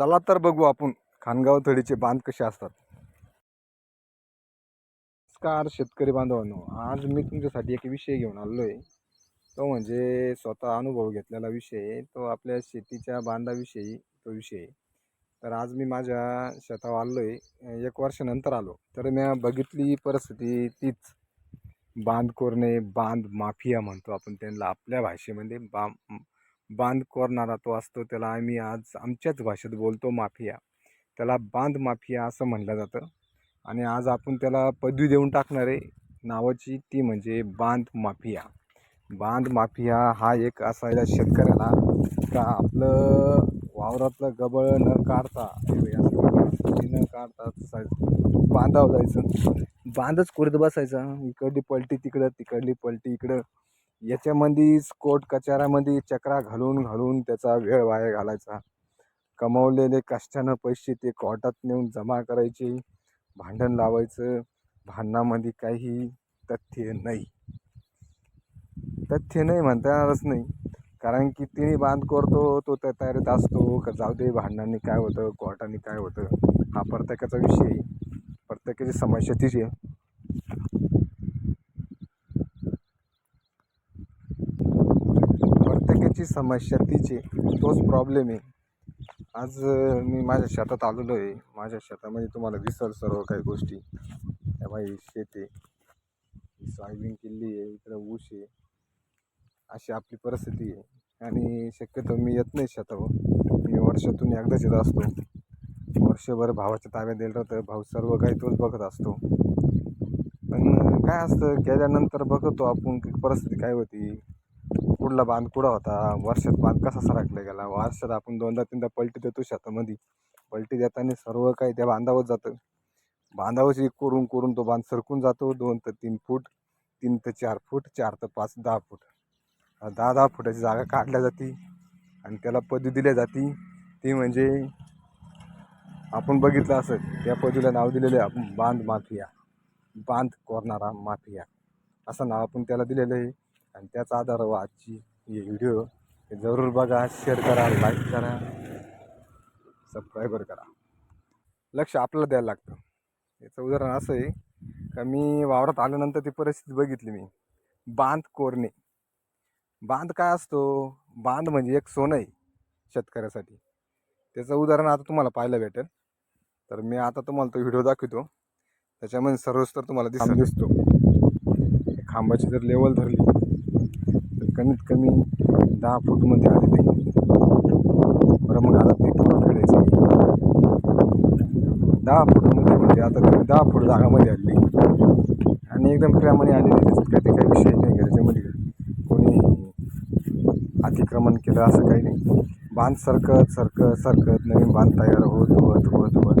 चला तर बघू आपण खानगाव थडीचे बांध कसे असतात. नमस्कार शेतकरी बांधवांनो आज मी तुमच्यासाठी एक विषय घेऊन आलो आहे तो म्हणजे स्वतः अनुभव घेतलेला विषय आहे. तो आपल्या शेतीच्या बांधाविषयी तो विषय आहे. तर आज मी माझ्या शेतावर आलो आहे एक वर्षानंतर आलो. तर मी बघितली परिस्थिती तीच. बांध कोरणे बांध माफिया म्हणतो आपण त्यांना. आपल्या भाषेमध्ये बा बांध कोरणारा तो असतो त्याला आम्ही आज आमच्याच भाषेत बोलतो माफिया. त्याला बांध माफिया असं म्हणलं जातं. आणि आज आपण त्याला पदवी देऊन टाकणार आहे. नावाची ती म्हणजे बांध माफिया. बांध माफिया हा एक असायला शेतकऱ्याला का आपलं वावरातलं गबळ न काढता न काढता जायचं बांधावं जायचं. बांधच कुरत बसायचा. इकडली पलटी तिकडं तिकडली पलटी इकडं. याच्यामध्येच कोर्ट कचाऱ्यामध्ये चक्रा घालून घालून त्याचा वेळ वाया घालायचा. कमवलेले कष्टानं पैसे ते कोर्टात नेऊन जमा करायचे भांडण लावायचं भांडणामध्ये काही तथ्य नाही. तथ्य नाही म्हणता येणारच नाही. कारण की तिने बांध करतो तो त्या तयारीत असतो. का जाऊ दे भांडणांनी काय होतं कोर्टाने काय होतं हा प्रत्येकाचा विषय प्रत्येकाची समस्या तिची आहे. प्रत्येकाची समस्या तिची तोच प्रॉब्लेम आहे. आज मी माझ्या शेतात आलेलो आहे. माझ्या शेतामध्ये तुम्हाला दिसल सर्व काही गोष्टी. त्यामुळे शेत आहे. सोयाबीन किल्ली आहे इकडं ऊस आहे. अशी आपली परिस्थिती आहे. आणि शक्यतो मी येत नाही शेतावर. मी वर्षातून एकदाच येत असतो. वर्षभर भावाच्या ताब्यात दिलं राहतं भाऊ सर्व काही तोच बघत असतो. पण काय असतं? गेल्यानंतर बघतो आपण परिस्थिती काय होती. कुठला बांध कुठं होता? वर्षात बांध कसा सरकला गेला? वर्षात आपण दोनदा तीनदा पलटी देतो शेतामध्ये. पलटी देताना सर्व काही त्या बांधावर जातं. बांधावरची करून करून तो बांध सरकून जातो. दोन ते तीन फूट तीन ते चार फूट चार ते पाच दहा फूट. दहा दहा फुटाची जागा काढल्या जाते आणि त्याला पदवी दिल्या जाते. ती म्हणजे आपण बघितलं असं त्या पदवीला नाव दिलेलं आहे आपण बांध माफिया. बांध कोरणारा माफिया. असं नाव आपण त्याला दिलेलं आहे. आणि त्याचा आधारावर आजची ही व्हिडिओ जरूर बघा शेअर करा लाईक करा सबस्क्रायबर करा. लक्ष आपल्याला द्यायला लागतं. याचं उदाहरण असं आहे का मी वावरात आल्यानंतर ती परिस्थिती बघितली मी. बांध कोरणे. बांध काय असतो? बांध म्हणजे एक सोनं आहे शेतकऱ्यासाठी. त्याचं उदाहरण आता तुम्हाला पाहायला भेटेल. तर मी आता तुम्हाला तो व्हिडिओ दाखवतो. त्याच्यामध्ये सर्वस्तर तुम्हाला दिस दिसतो. खांबाची जर लेवल धरली कमीत कमी दहा फूटमध्ये आलेली आहे. बरं मग आता ते कुठं फेडायचं आहे? दहा फूटमध्ये म्हणजे आता तुम्ही दहा फूट जागामध्ये आले. आणि एकदम प्रेमाने आलेली त्याच्यात काही ते काही विषय नाही का त्याच्यामध्ये कोणी अतिक्रमण केलं असं काही नाही. बांध सरकत सरकत सरकत नवीन बांध तयार होत होत होत होत.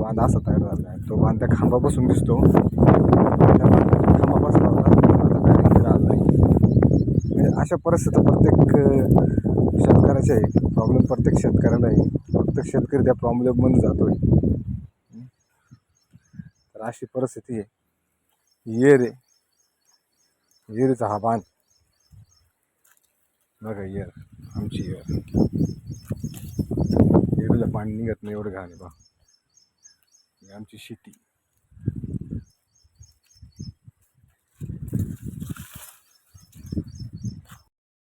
बांध असा तयार झाला. आहे तो बांध त्या खांबापासून दिसतो त्या बांधाच्या खांबापासून होता आता डायरेक्ट आला नाही म्हणजे अशा परिस्थिती प्रत्येक शेतकऱ्याचे आहे. प्रॉब्लेम प्रत्येक शेतकऱ्याला आहे. प्रत्येक शेतकरी त्या प्रॉब्लेममध्ये आहे तर अशी परिस्थिती आहे. येरे. आहे येरीचा हा बांध बघा येर. आमची येर. येरीला पाणी निघत नाही एवढं घाण आहे बा. आमची शेती.